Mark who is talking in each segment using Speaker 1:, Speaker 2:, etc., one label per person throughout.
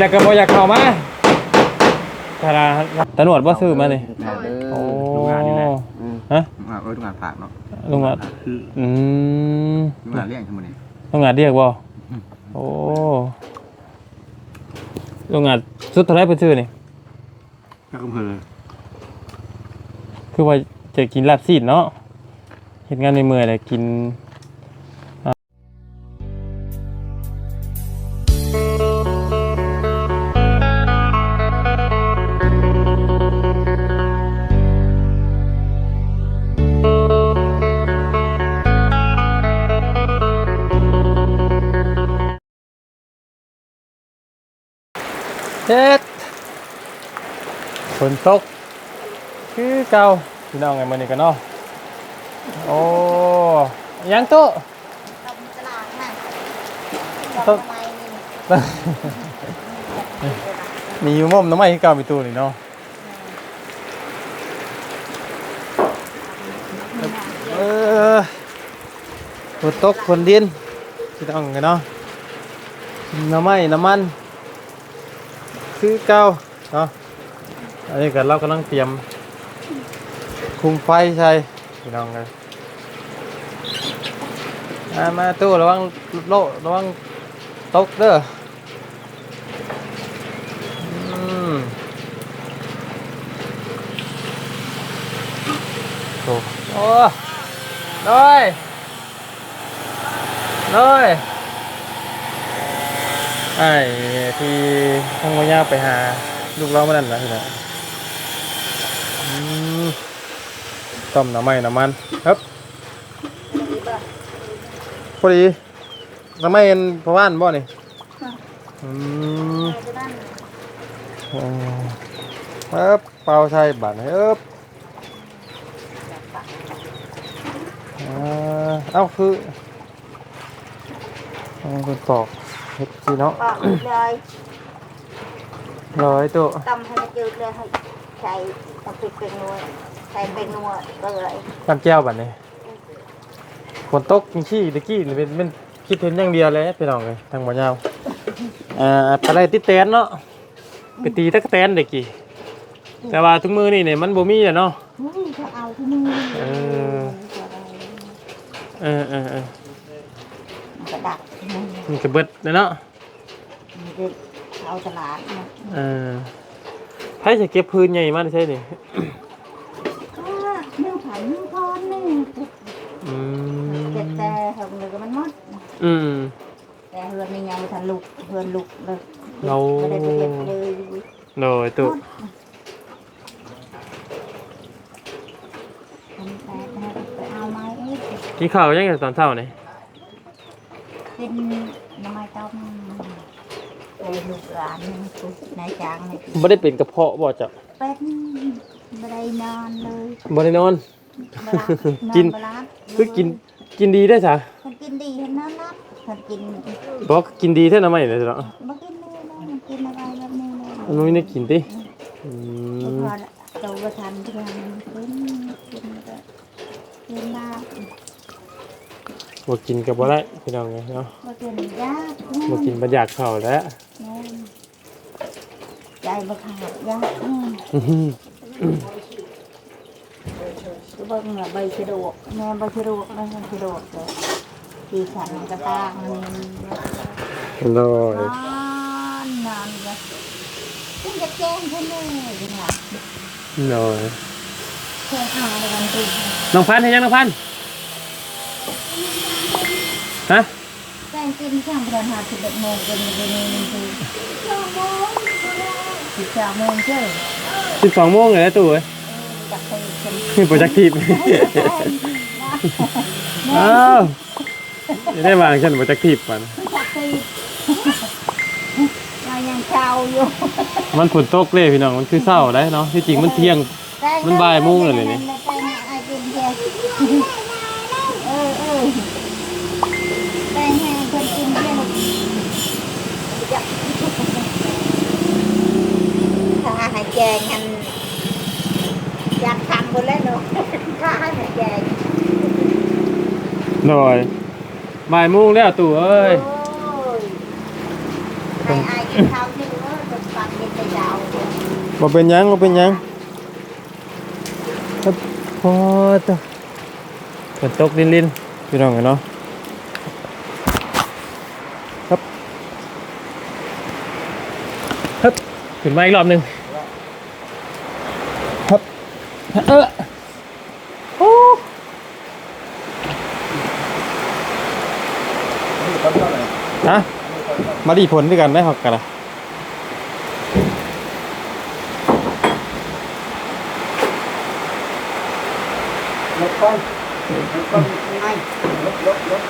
Speaker 1: แล้วก็บ่อยากเข้ามาตาราตำรวจบ่ซื้อมานี่
Speaker 2: ถ่ายเด้อ
Speaker 1: โอ้
Speaker 2: โรงงานนี่แหละอืม
Speaker 1: ฮะ
Speaker 2: อ่าเออโรงงานฝากเนาะ
Speaker 1: โรงงาน
Speaker 2: คือ
Speaker 1: อืม
Speaker 2: โรงงานเลี้ยงทั้งหมดนี่
Speaker 1: โรงงานเรียกบ่โอ้โรงงานสุดเท่าไหรเพิ่นซื้อนี่
Speaker 2: ก็อำเภอ
Speaker 1: คือว่าจะกินลาบซีดเนาะเฮ็ดงานในเมื่อยๆเลยกิน เฮ็ดฝนตกคือเก่าพี่น้องไงมื้อนี้กันเนาะโอ้ยังโตะ
Speaker 3: ต้มตลาดน่ะ
Speaker 1: ต้ม
Speaker 3: ทำไม้นี่
Speaker 1: มีอยู่ม่อมน้ำไม้ที่เก่ามีตู้นี่เนาะเออฝนตกฝนดินพี่น้องกันเนาะน้ำไม้น้ำมัน คือเก่าเนาะอันนี้ก็เรากำลังเตรียม คุมไฟใช่พี่น้องเลยมามาตู้ระวังโลระวังตกเด้ออืมโอ้โอ้เลยเลย ไอ้ที่ห้องมายาไปหา ลูกเรามานั่นนะพี่น้องอืมต้มน้ำมันน้ำมันครับพอดีน้ำไมันพะว่านบ่นี่อืมครับเปล่าใส่บัตรครับเอ้าคือเอาคนปอก เฮ็ดสิเนาะ
Speaker 3: ปอกเลย
Speaker 1: ร้อยตัว
Speaker 3: ต้มให้มันจืดเลยให้ใส่น้ำพริกเป็นนัวใส่เป็นนัวก็เลย
Speaker 1: น้ำแก้วบัตรนี่ฝนตกจริงขี้ตะกี้นี่เป็นเป็นคิดเห็นอย่างเดียวเลยพี่น้องเลยทางบ่ยาวอ่าไปไล่ติดแตนเนาะไปตีตะกแตนเด็กกี่แต่ว่าทุกมือนี่เนี่ยมันบ่มีอะเนาะ
Speaker 3: อุ้ยถ้าเอาที่มือ
Speaker 1: เออเออเออเออ
Speaker 3: มัน กระดักมัน
Speaker 1: มันก็เบิดเลยเนาะ
Speaker 3: จะเอาตลาดนะ
Speaker 1: เออใครจะเก็บพื้นใหญ่มากใช่นี่
Speaker 3: อ่าเนื้อผันเนื้อทอนนี่
Speaker 1: อืม
Speaker 3: เจ็บแต่เหือนเลยก็มันหมด
Speaker 1: อืม
Speaker 3: แต่เหือนนี่ยังไม่ทันลุกเหือนลุกเลย
Speaker 1: เรา
Speaker 3: ไม่ได้ไปเก็บเลย
Speaker 1: โดยตุ
Speaker 3: ทำแต่ไปเอาไม้เอ้ย
Speaker 1: กินข้าวยังไงตอนเช้านี่
Speaker 3: เป็นน้ำไม้ต้มโอ้ยลูกหลานนี่ปุ๊บนายจ้างนี่
Speaker 1: บ่ได้เป็นกระเพาะบ่จ้ะ
Speaker 3: เป็นไม่ได้นอนเลย
Speaker 1: บ่ได้นอน
Speaker 3: บ่รับ
Speaker 1: กิน
Speaker 3: อบ่รับ
Speaker 1: คือกินกินดีได้อจ้ะ
Speaker 3: คนกินดีเห็นนั้นนะคนกิน
Speaker 1: บอกกินดีแท้นะไม่เลยจ้ะ
Speaker 3: บ่กินเลยนะมันกินอะไรแบบนี้เลย
Speaker 1: อันนู้นนี่กินติอื
Speaker 3: พอ
Speaker 1: ม
Speaker 3: เราก็ทำทุกอย่างกินกินก็กินได้
Speaker 1: บ่กินก็บ่ได้พี่น้องไงเนาะ
Speaker 3: บ่กินยาก
Speaker 1: บ่กินบ่อยากข้าวแล้ว
Speaker 3: แม่นใจบ่ขาดยากอืม
Speaker 1: อื้อหือ
Speaker 3: คือเบิ่งน่ะใบชะโดกแม่ใบชะโดกแม่ใบชะโดกเลยที่ฉันกระตากมัน
Speaker 1: โดย
Speaker 3: นอนนอนก็ขึ้นจะแจ้งขึ้นเลยจังหวะ
Speaker 1: โดย
Speaker 3: แจ้งเอาในวันตื่น
Speaker 1: น้องพันธุ์เห็นยังน้องพันธุ์ ฮะ
Speaker 3: แจ้งกินช่างประหารสิบเอ็ดโมงจนวันนี้มันคือสองโมงสิบสองโมงเจ้า
Speaker 1: สิบสองโมงเลยนะตู่เอ้ย
Speaker 3: จับไปคน
Speaker 1: มีโปรเจกต์ทีมอ้าวไม่ได้วางฉันโปรเจกต์ทีมก่อน
Speaker 3: จับไปมายังเช้าอยู่
Speaker 1: มันฝนตกเลยพี่น้องมันคือเศร้าได้เนาะที่จริงมันเที่ยง มันบ่ายโมงเลยเนี่
Speaker 3: แป้งไอ้กินแค่เออเออแป้งให้คนกินแค่ถ้าให้ แจงกันอยากทำหมดแล้วเนาะถ้าให้แจง
Speaker 1: หน่อยบ่ายโมงแล้วตู่เอ้ย
Speaker 3: โอ้ยให้อายกินข้าวที่เอ้
Speaker 1: บ่เป็นหยังบ่เป็นหยังครับพอตัวฝนตกลินๆพี่น้องเนาะครับครับขึ้นมาอีกรอบหนึงครับ เออโอ้ฮะมาดีผลด้วยกันได้หอกกันละ
Speaker 2: รถก้อนรถก้อนง่ายรถรถรถ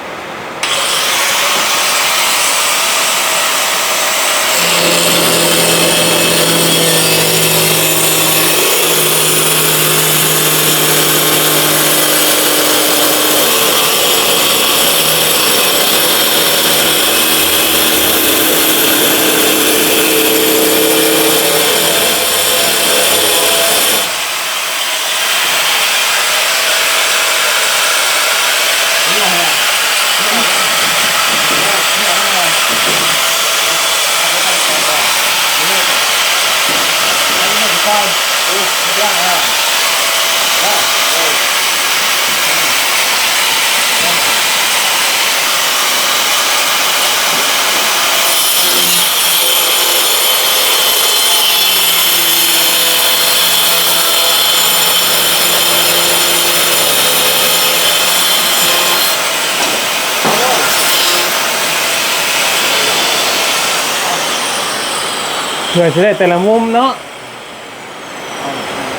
Speaker 1: เพื่อจะได้แต่ละมุมเนาะ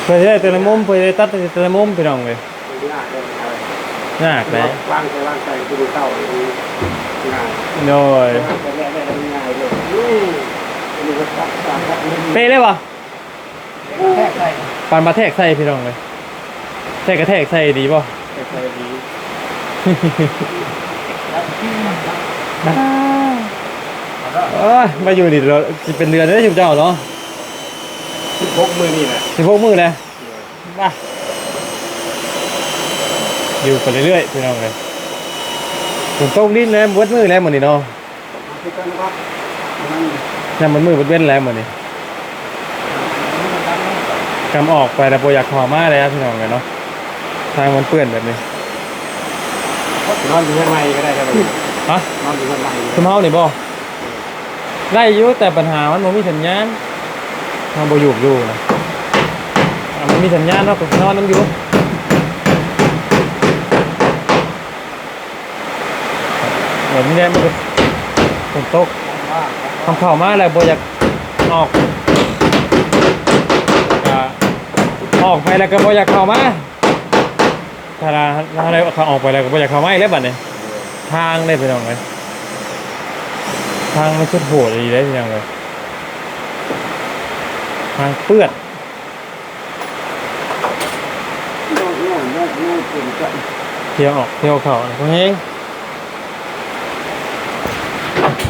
Speaker 1: เพื่อจะได้แต่ละมุมเพื่อจะได้ตัดแต่ละมุมพี่น้องเลยยากเลย
Speaker 2: วางใจวางใจคือดูเต้าดูง่าย
Speaker 1: โดย
Speaker 2: แต่แรกได้ง่ายเลยอือนี่ก็ตักตักตักนี่
Speaker 1: เป๊ะเลยวะ
Speaker 2: แทกใส่
Speaker 1: ปานมาแทกใส่พี่น้องเลยแทกกระแทกใส่ดีป่ะ
Speaker 2: แทกใส่ดี
Speaker 1: เอ้ยมาอยู่ดิเราสิเป็นเดือนได้อชุบเจ้าเนาะ
Speaker 2: พกมือนี่แหละ
Speaker 1: สิพวกมือเลยมาอยู่ไปเรื่อยๆพี่น้องเลยฝนตกลิ้นแล้วเบิดมือแล้วหมดนี่เนาะ
Speaker 2: คือกันครับมัน
Speaker 1: นี่มันมือเบิดเว้นแล้วหมดนี่กำออกไปแต่โบอยากขอมาเลยครับพี่น้องเลยเนาะทางมันเปื้อนแบบนี้
Speaker 2: นอนอยู่ข้างในก็ได้ครับ
Speaker 1: ฮะ
Speaker 2: นอนอยู่ข้างใน
Speaker 1: คุณเฮานี่บ่ ได้อยู่แต่ปัญหามันบ่มีสัญญาณทางบอยู่อยู่นะมันมีสัญญาณเนาะก็นอนนํอยู่แบบนี้แหละมันฝนตกทำเข้ามาแล้วบ่อยากออกออกไปแล้วก็บ่อยากเข้ามาถ้าเราถ้าเราเขาออกไปแล้วก็บ่อยากเข้ามาอีกแล้วบัดเนี้ทางได้ไปน้องเลย ทางไม่ชุดโหดดีได้ยังเลยทางเปื้อน
Speaker 2: เที่
Speaker 1: ยวออกเที่ยวเขาเนี่ยพวกนี้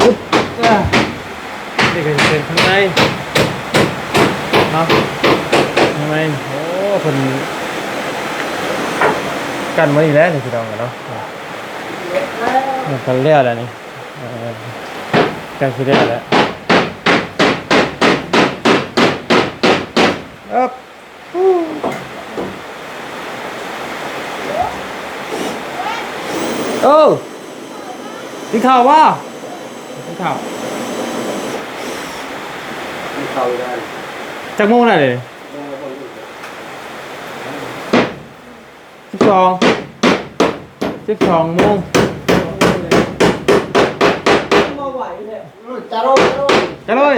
Speaker 1: ปึ๊บอะนี่ก็เป็นข้างในเนาะข้างในโอ้คนกันมาอีกแล้วนี่พี่น้องกันเนาะนี่กันเลี้ยวแล้วนี่ เออกันคือเลี้ยวแล้วอ๊บเออกินข้าวว่ากินข้าว
Speaker 2: มีเตาได้
Speaker 1: จากโมงไหนเลยสิบสองสิบสองโมง
Speaker 2: จะโรย
Speaker 1: จะเลย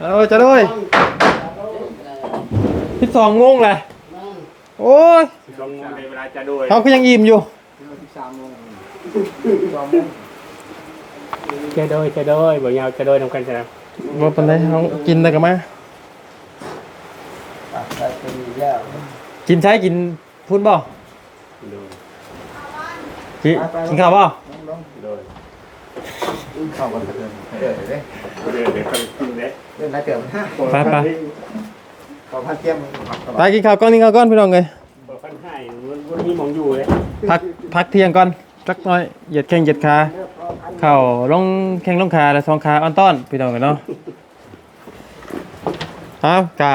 Speaker 1: เออจะเลยสิบสองโมงเลยโอ้ย
Speaker 2: ลงในเวลาจะด้วย
Speaker 1: เขาก็ยังอิ่มอยู่
Speaker 2: สามโมง
Speaker 4: จะโดยจะโดยบ่ยาวจะโดยทำกันจะนะ
Speaker 1: ว่าเป็นไรเขากินได้กันมากินใช้กินพุ่นบ่
Speaker 4: โดย
Speaker 1: กินกินข้าวบ่
Speaker 4: โดย
Speaker 2: เข้ากันเดินเดินเลย
Speaker 4: เดี๋ยวเดี๋ยวกินเด้
Speaker 2: เดินได้เติมห้า
Speaker 1: ไปไป
Speaker 2: ขอพันเตี้ยม
Speaker 1: ไปกินข้าวก้อนกินข้าวก้อนพี่น้องเลย
Speaker 4: ฝันห้มันมันมีหมองอยู่เลย
Speaker 1: พักพักเที่ยงก่อนสักหน่อยเหยียดแข้งเหยียดขาเข่าลงแข้งลงขาแล้วสองขาอ่อนต้อนพี่น้องกันเนาะเอากะ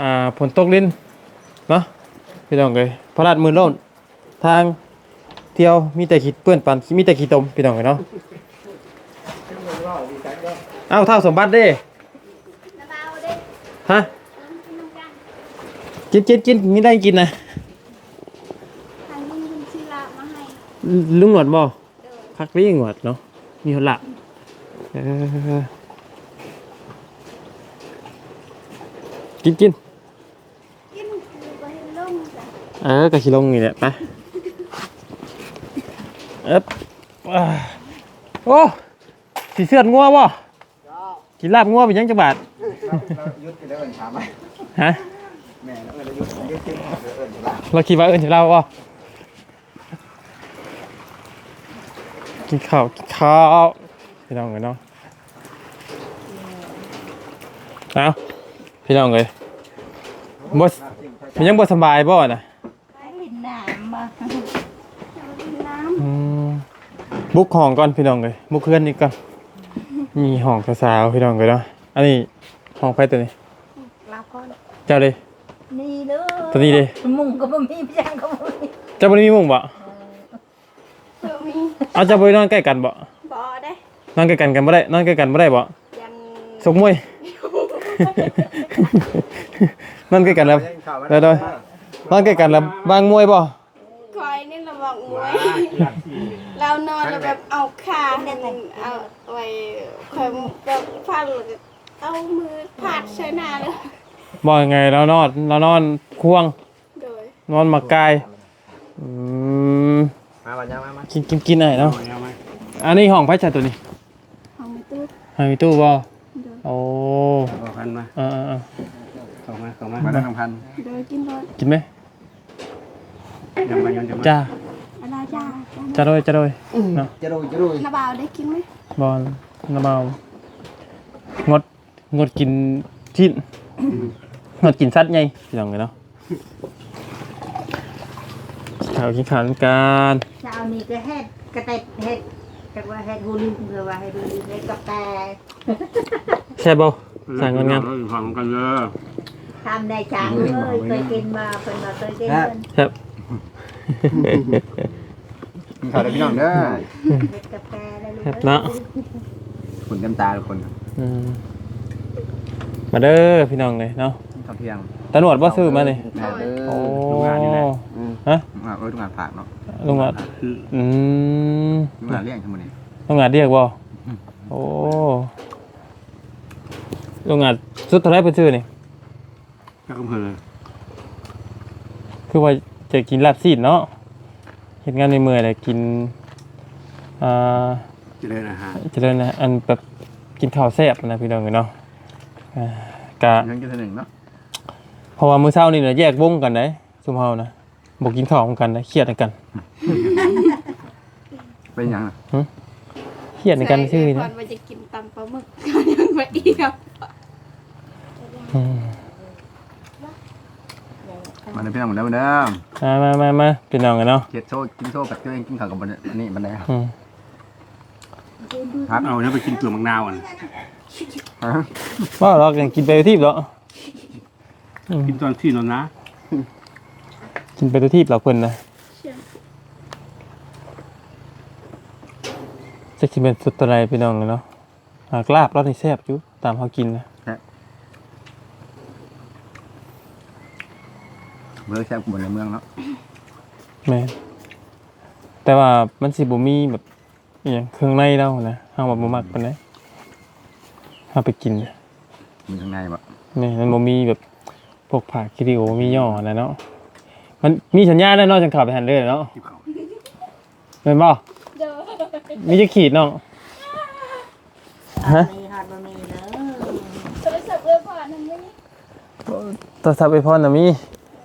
Speaker 1: อ่าฝนตกลิ้นเนาะพี่น้องเลยพระราชมือล่นทางเที่ยวมีแต่ขีดเปื้อนปันมีแต่ขีดตมพี่น้องเลยเนาะ เอาเท่าสมบัติเด้
Speaker 3: น้ำเบาเด้
Speaker 1: ฮะ
Speaker 3: กินน้ำกัน
Speaker 1: กินกินกินมีได้กินนะ
Speaker 3: ทางนี้คุณชีลามาให้
Speaker 1: ลุงหนวดบ่
Speaker 3: เด้อ
Speaker 1: พักวิ่งหนวดเนาะมีคนละเออกินกิน
Speaker 3: กินคือไปลงจ้ะ
Speaker 1: เออกะชิลงนี่แหละไปเอ๊บอ่าโอ้สีเสื้องัวบ่ กินลาบงัวเป็นยังจังบาท
Speaker 2: เรายุดกันแล้วเอิญถามไหม
Speaker 1: ฮะ
Speaker 2: แม่เราเอิญยุดยุดจริงเอิญละ
Speaker 1: เราคิดว่าเอิญจะเล่าบ่กินข้าวกินข้าวพี่น้องเลยเนาะเอาพี่น้องเลยบ่มันยังบ่สบายบ่นะ
Speaker 3: ไปลินน้ำมาเอาลินน้
Speaker 1: อืมบุกห้องก่อนพี่น้องเลยบุกเพื่อนนี่ก่อน มีห้องสาวๆพี่น้องเลยเนาะอันนี้ห้องไฟตัวนี้ำ
Speaker 3: ลาก่อน
Speaker 1: เจ้าเลย
Speaker 3: นี่เด้อ
Speaker 1: ตัวนี้ดิ
Speaker 3: มุงก็บ่มีพี่ยังก็บ่มี
Speaker 1: เจ้าบ่ได้มีมุ้งบ่
Speaker 3: เพื่อมี
Speaker 1: เอาเจ้าบ่ได้นอนใกล้กันบ่
Speaker 3: บ่ได้
Speaker 1: นอนใกล้กันกันบ่ได้นอนใกล้กันบ่ได้บ่
Speaker 3: ยัน
Speaker 1: สกมวยนอนใกล้กันแล้วเดี๋ยวๆนอนใกล้กันแล้วบางมวยบ่
Speaker 5: คอยนี่เราบอกมวย เรานอนแล้วแบบเอาขาเอาไว้คอยแบบพันแล้วก็เอามือผาดใส่หน้าเลย
Speaker 1: บ่ยังไงเรานอนเรานอนควง
Speaker 5: โดย
Speaker 1: นอนหมากกายอืม
Speaker 2: มาบัญญัติมามา
Speaker 1: กินกินกินหน่อยเนาะ
Speaker 4: เอาไหม
Speaker 1: อันนี้ห้องไผจัดตัวนี้
Speaker 5: ของไม่ตู้
Speaker 1: ให้มีตู้บ่โอ้
Speaker 4: เอาพันมา
Speaker 1: เออๆ
Speaker 4: เข้ามาเข้ามา
Speaker 2: มาได้ทางพัน
Speaker 5: โดยกินรถ
Speaker 1: ๆกินไหม
Speaker 4: ยังมายังจะมา
Speaker 1: จ้า
Speaker 5: อะไรจ้า
Speaker 1: จ้าโดยจ้าโดยเนาะ
Speaker 2: จะดูจะดู
Speaker 5: น้าบ่าวได้กินไหม
Speaker 1: บอลน้ำเมางดงดกินชิ้นงดกินสัตว์ไงพี่น้องเลยเนาะข่าวกินข่าวน้ำกัน
Speaker 3: เช้านี้ก็เฮ็ดกระเต็ดเฮ็ดแต่ว่าเฮ็ดฮูลิงคือว่าเฮ็ดฮูลิงเฮ็ดกับแต่
Speaker 1: แซ่บบ่สั่งงานงาม
Speaker 4: ฟังกันเลย
Speaker 3: ทำได้จังเลยเคยกินมาเพิ่นว่าเคยกินเพิ่น
Speaker 1: แซ่บ
Speaker 2: มี ข่าวอะไรพี่น้องเด้อ
Speaker 3: เฮ็ดกับแต่ได้เลย
Speaker 1: แซ่บเนาะ
Speaker 2: คุณเต็มตาทุกคน
Speaker 1: อืมมาเด้อพี่น้องเลยเนาะ
Speaker 2: ทำเพียง
Speaker 1: ตำรวจบ่ซื้อมาเลย
Speaker 2: แม่เด้อ
Speaker 1: โอ้
Speaker 2: ทุกงานนี่แหละ
Speaker 1: ฮะ
Speaker 2: งานเอ้ยทุกงานผักเนาะ
Speaker 1: ลุงอะอืม
Speaker 2: ทุกงานเลี้ยงทั้งหมดนี่
Speaker 1: ลุงอะเรียกบ่โอ้ลุงอะสุดเท่าไหรเพิ่นซื้อนี่
Speaker 4: ก็กำเภอเลย
Speaker 1: คือว่าจะกินลาบซีดเนาะ เห็นงานในเมื่อยเลยกินอ่า
Speaker 4: จะได้อาหาร
Speaker 1: เจริญนะอันแบบกินข้าวแซ่บนะพี่น้องเนาะอ่ากะ
Speaker 2: ยังกินเท่าหนึ่งเนาะ
Speaker 1: เพราะว่ามื้อเช้านี่เนี่ยแยกวงกันได้ซุมเฮานะบ่กินข้าวกันนะเครียดกัน
Speaker 2: เป็นยังอะ
Speaker 1: เครียดกันชื่อ
Speaker 5: ก่
Speaker 1: นะ
Speaker 5: อนว่าจะกินตำปลาหมึกก็ยังไม่อีกครับ
Speaker 1: อืม
Speaker 2: มาเด้อพี่น้องหมดแล้วเด้อ
Speaker 1: มามามามาพี่น้องกันเนาะ
Speaker 2: เจ็ดโซ่กินโซ่กับตัวเองกินข้าวกับบันอันนี้บันได
Speaker 1: อืม
Speaker 2: ครับ
Speaker 4: เอาเนี่ยไปกินเกลือมังนาวอะ
Speaker 2: ฮะ
Speaker 1: ว่าเรายังกินไปที่เหรอ
Speaker 4: กินตอนที่นอนนะ
Speaker 1: กินไปที่เราเพิ่นนะจะกินเป็นสุดอะไรพี่น้องกันเนาะหากลาบรสนี่แซ่บอยู่ตามเฮากินนะ
Speaker 2: เบอร์แซ่บกว่าในเมืองเนาะ
Speaker 1: แม่นแต่ว่ามันสิบ่มีแบบอหย่างเครื่องในเรานะเฮาแบบบ่มักปานใดเฮาไปกินนะ
Speaker 2: มีข้างในบ่
Speaker 1: แม่นมันบ่มีแบบพวกผักคิริโอมีย่อนะเนาะมันมีสัญญาณแล้วเนาะจังเข้าไปหันเลยเนาะ
Speaker 4: ที่เขา
Speaker 1: แม่นบ่
Speaker 5: เด้อ
Speaker 1: มีจะขีดเนาะฮะ
Speaker 3: มีฮอดบ่มีเด้อ
Speaker 5: โทรศัพท์เอ้ยผ่านทางนี้
Speaker 1: โทรศัพท์ไอพรน่ะมี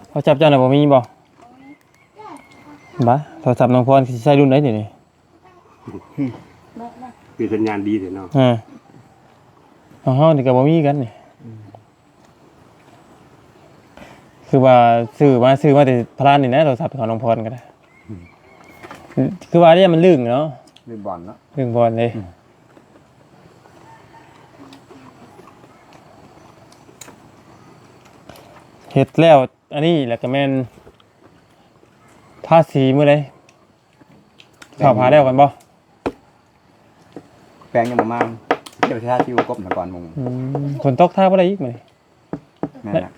Speaker 1: โทรศัพท์เจ้าน่ะบ่มีบ่บ่โทรศัพท์น้องพรสิใช้รุ่นไหนเดี๋ยวนี้
Speaker 4: เป็นสัญญาณดีเลยเนาะ
Speaker 1: อ่าของเฮานี่ก็บ่มีกันนี่คือว่าซื้อมาซื้อมาแต่พลานนี่นะโทรศัพท์ของน้องพรก็ได้คือว่าเนี่ยมันลึงเนาะ
Speaker 2: มีบอลเนาะ
Speaker 1: ลึงบอลเลยเฮ็ดแล้ว อันนี้แล้วก็แม่นภาษีมื้อใดข้าวพาแล้วกันบ่
Speaker 2: แปลงยังบ่มาเดี๋ยวท่าชิวกบมาก่อนมุง
Speaker 1: อืมฝนตกท่าบ่ได้อีกมื้อนี้
Speaker 2: นั่นน่ะ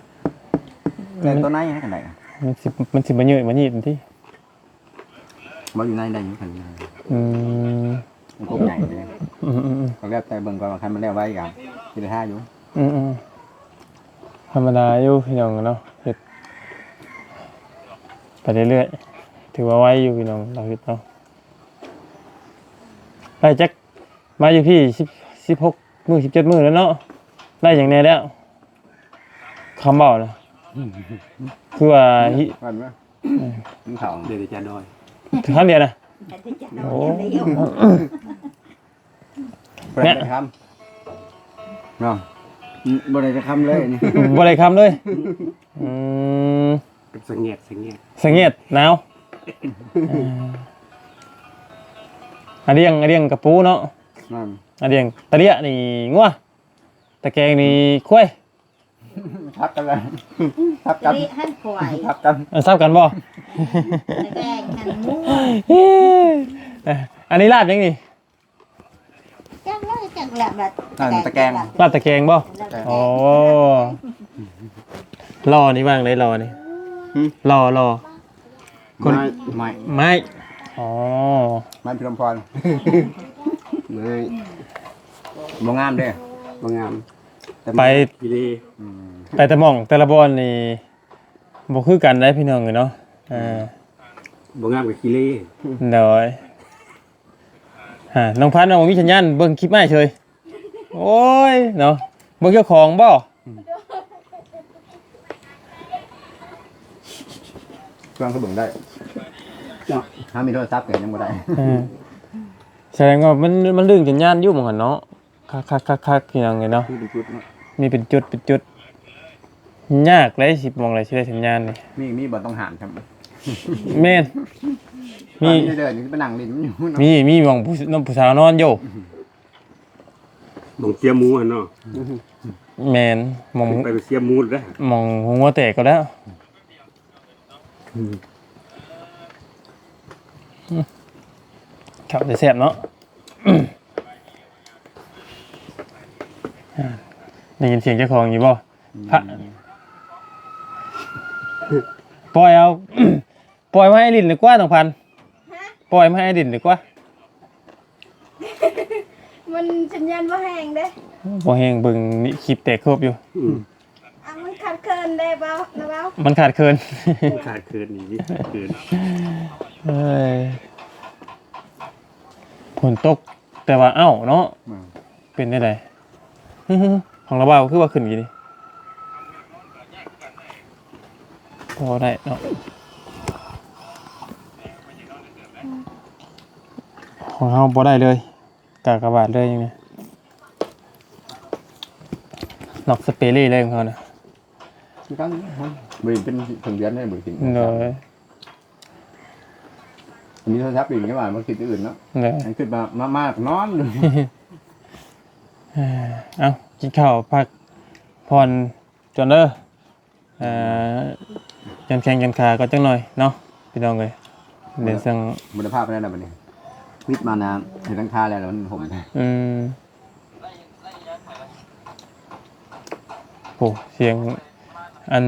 Speaker 2: แต่ตัวไหนให้กันไหนอะ
Speaker 1: มันสิมันสิบ่ยืดบ่ยืดที่
Speaker 2: บ่อยู่ในได้อยู่กัน
Speaker 1: อืม
Speaker 2: มันกบใหญ่เลย
Speaker 1: อืมอืมอืม
Speaker 2: ตอนแรกแต่เบิ่งก่อนว่าคันมันแล้วไว้กันที่ได้ท่าอยู่
Speaker 1: อืมอืมธรรมดาอยู่พี่น้องเนาะเฮ็ด ไปเรื่อยๆ ถือว่าไว้อยู่พี่น้องเราเฮ็ดเนาะได้จักมาอยู่พี่10 16มื้อ17มื้อแล้วเนาะได้อย่างแน่แล้วคำเว้าน่ะคือว่าฮิ
Speaker 2: ก่อนว่ามันเข่า
Speaker 4: เดี๋ยวจะดอย
Speaker 1: ถึงขั้นเดียวนะ
Speaker 3: แต่ที่จะ
Speaker 1: โอ้
Speaker 3: นอนเดียว
Speaker 2: บ่ได้จะทำเนาะบ่ได้จะทำเลยนี่
Speaker 1: บ่ได้คำเลยอืม
Speaker 4: เป็น สังเกตสังเกต
Speaker 1: สังเกตหนาวอ่าอันเรียงอันเรียงกระปูเนาะ
Speaker 2: นั่น
Speaker 1: อันเรียงตะเลียนี่งัวตะแกงนี่คุ้ย
Speaker 2: ทับกันเลยทับกัน
Speaker 3: รีหันควาย
Speaker 2: ทับกัน
Speaker 1: อันทราบกันบ่
Speaker 3: แกงหันหมู
Speaker 1: เอ้ยอันนี้ลาบยังนี่
Speaker 3: จังเลยจังแหละแบบ
Speaker 1: ลาบตะแกงบ่โอ้รอนี่ว่างเลยรอนี่ รอรอ คน
Speaker 2: ไม่
Speaker 1: ไม้อ๋อ
Speaker 2: ไม่พิรมพรไม่บ่งามเด้บ่งามแต่มัน
Speaker 1: ไป
Speaker 4: กิเล
Speaker 2: อืม
Speaker 1: ไปแต่หมองแต่ละบอนนี่บ่คือกันได้พี่น้องเลยเนาะอ่า
Speaker 4: บ่งามกับกิเล
Speaker 1: เดี๋ยวฮะน้องพันธุ์น้องมีสัญญาณเบิ่งคลิปไม่เฉยโอ้ยเนาะเบิ่งเจ้าของบ่
Speaker 2: เครื่องเขาเบิ่งได้ถ้ามีโทรศัพท์ก็ยังบ่ได้
Speaker 1: เออแสดงว่ามันมันดึงสัญญาณอยู่เหมือนกันเนาะคักคักคักคักพี่น้องเลยเนาะ
Speaker 2: คือเป็นจุดเนาะ
Speaker 1: มีเป็นจุดเป็นจุด ยากเลยสิมองอะไรสิได้สัญญาณนี่
Speaker 2: มีมีบ่ต้องหามครับ
Speaker 1: แม่นมี
Speaker 2: เดินๆนี่ไปนั่งลิ้นอยู่เนาะ
Speaker 1: มีมีหมองผู้น้องผู้สาวนอนอยู่
Speaker 4: หมองเสียหมูอะเนาะ
Speaker 1: แม่นหมอง
Speaker 4: ไปไปเสียหมูได้อ
Speaker 1: หมองหัวแตกก็แล้ว ครับจะแซ่บเนาะอ่าได้ยินเสียงเจ้าของอยู่บ่พระปล่อยเอา ปล่อยมาให้ลินดีกว่าต้องพันปล่อยมาให้ลินดีกว่า
Speaker 5: มันสัญญาณว่าแห้งเด้
Speaker 1: บ่แฮงเบิ่งนี่คลิปแตกครบอยู่
Speaker 4: อืม
Speaker 5: อะมันขา ดเคินได้เปล่านะเปล่า
Speaker 1: มันขาดเคิน
Speaker 4: ขาดเคินนี่เกิน
Speaker 1: เอ้ยฝนตกแต่ว่าเอ้าเนาะ
Speaker 2: อืม
Speaker 1: เป็นได้ไดของระบายคือว่าขึ้นกี่นี่พอได้เนาะของเราพอได้เลยกากระบาดเลยอย่างนี้นอกสเปรย์เลยของเขานะ
Speaker 2: มีกันบ่เป็นถึงเดือนได้บ่ถึง
Speaker 1: เลย
Speaker 2: อันนี้โทรศัพท์อีกนี่ว่าบ่คิดอื่นเนาะ
Speaker 1: เลย
Speaker 2: อันขึ้นมามามากนอนอยู่
Speaker 1: เอากินข้าวพักผ่อนจนเด้ออ่ายันแข้งยันขาก็จังหน่อยเนาะพี่น้องเลยเดี๋ยวสั่ง
Speaker 2: บุรภาพได้แล้วบัดนี้วิทย์มานานเห็นหลังคาแล้วแล้วมันห่ม
Speaker 1: อืมโอ้เสียง อัน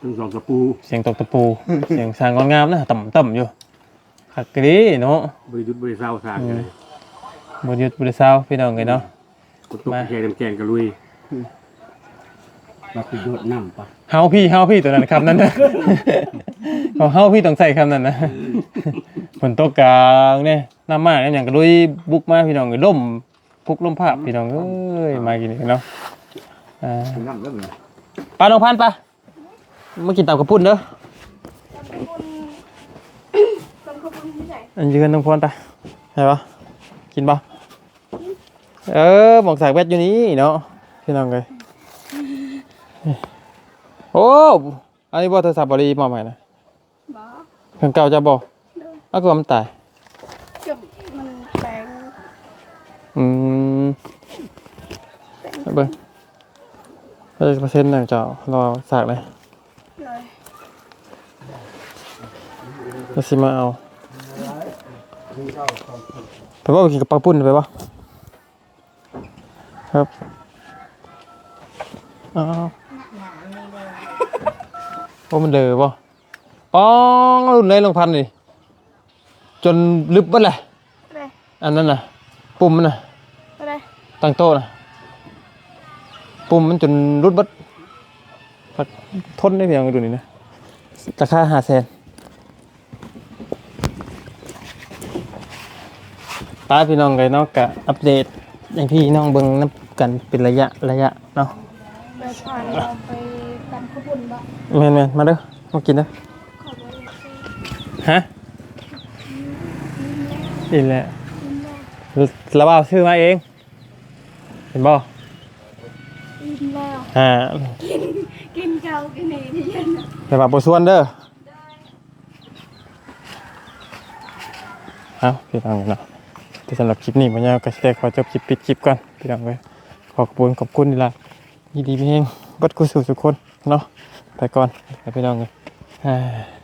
Speaker 4: ทั้งสองกระปู
Speaker 1: เสียงตกตะปู เสียงสร้างงอนงามนะต่ำต่ำอยู่ขักกะดีเนาะ
Speaker 4: บริยุทธ์บริเศร้าสร้างกันเลย
Speaker 1: บริยุทธ์บริเศร้าพี่น้องเลยเนาะ
Speaker 4: กดตกแกน้ำแกงกระลุย
Speaker 2: เราคือโดดน้ำปะ
Speaker 1: เฮาพี่เฮาพี่ตัวนั้นคำนั้นนะเขาเฮาพี่ต้องใส่คำนั้นนะฝนตกกลางเนี่ยน้ำมากเนี่ยอย่างกระลุยบุกมาพี่น้องเลยล่มพุกล่มภาพพี่น้องเอ้ยมากินกันเนาะอ่า
Speaker 2: คือน้ำเริ่มเลย
Speaker 1: ป ลาน้องพันธุ์ปะมากินตับกระปุ่นเด้อ
Speaker 5: คนเขาเป็นที่ไหน
Speaker 1: อันยืนน้องพรปะใช่ปะกินปะเออหมอกสากแวดอยู่นี่เนาะพี่น้องเลยโอ้อันนี้บ่โทรศัพท์บริมาใหม่นะ
Speaker 5: บอก
Speaker 1: เครื่องเก่าจะบ่เอาก็มันตาย
Speaker 5: เกือบมันแปลง
Speaker 1: อืมเอาเบิ่ง เออเปอร์เซ็นต์น่ะเจ้ารอสากเลย
Speaker 5: เลย
Speaker 1: แล้วสิมาเอาไปว่าไปกินกับปลาปุ้นไปปะครับอ้าว
Speaker 3: หนานี่เลย
Speaker 1: ว่ามันเดือปะป้องรุ่นเลยลงพันดิจนลึบเบัดเลย
Speaker 5: เลย
Speaker 1: อันนั้นน่ะ ปุ่มมันน่ะ
Speaker 5: เลย
Speaker 1: ตั้งโต๊ะน่ะ ปุ่มมันจนรุดเบัดพักทนได้เพียงดูนี่นะราคาห้าแสนป้าพี่น้องเลยเนาะกะอัปเดตให้พี่น้องเบิ่งนับกันเป็นระยะระยะเนาะ
Speaker 5: ไปผ่านเราไปกันขบุญบ่
Speaker 1: แมนแมนมาเด้อมากินเด้อ
Speaker 5: ขอบคุณสิ
Speaker 1: ฮะอินแหละระบาชื่อมาเอง เห็นบ่
Speaker 5: กินแล้ว
Speaker 1: อ่า
Speaker 5: กินเกากินนี่ที่เย็นน่ะ
Speaker 1: ระบาบส่วนเด้อเอาพี่น้องเนาะแต่สำหรับคลิปนี้ผมยาวก็จะได้ขอจบคลิปปิดคลิปก่อนพี่น้องเลยขอขอบคุณขอบคุณนี่ละยินดีพี่เองบัดกุศลทุกคนเนาะไปก่อนไปพี่น้องเลยอ่า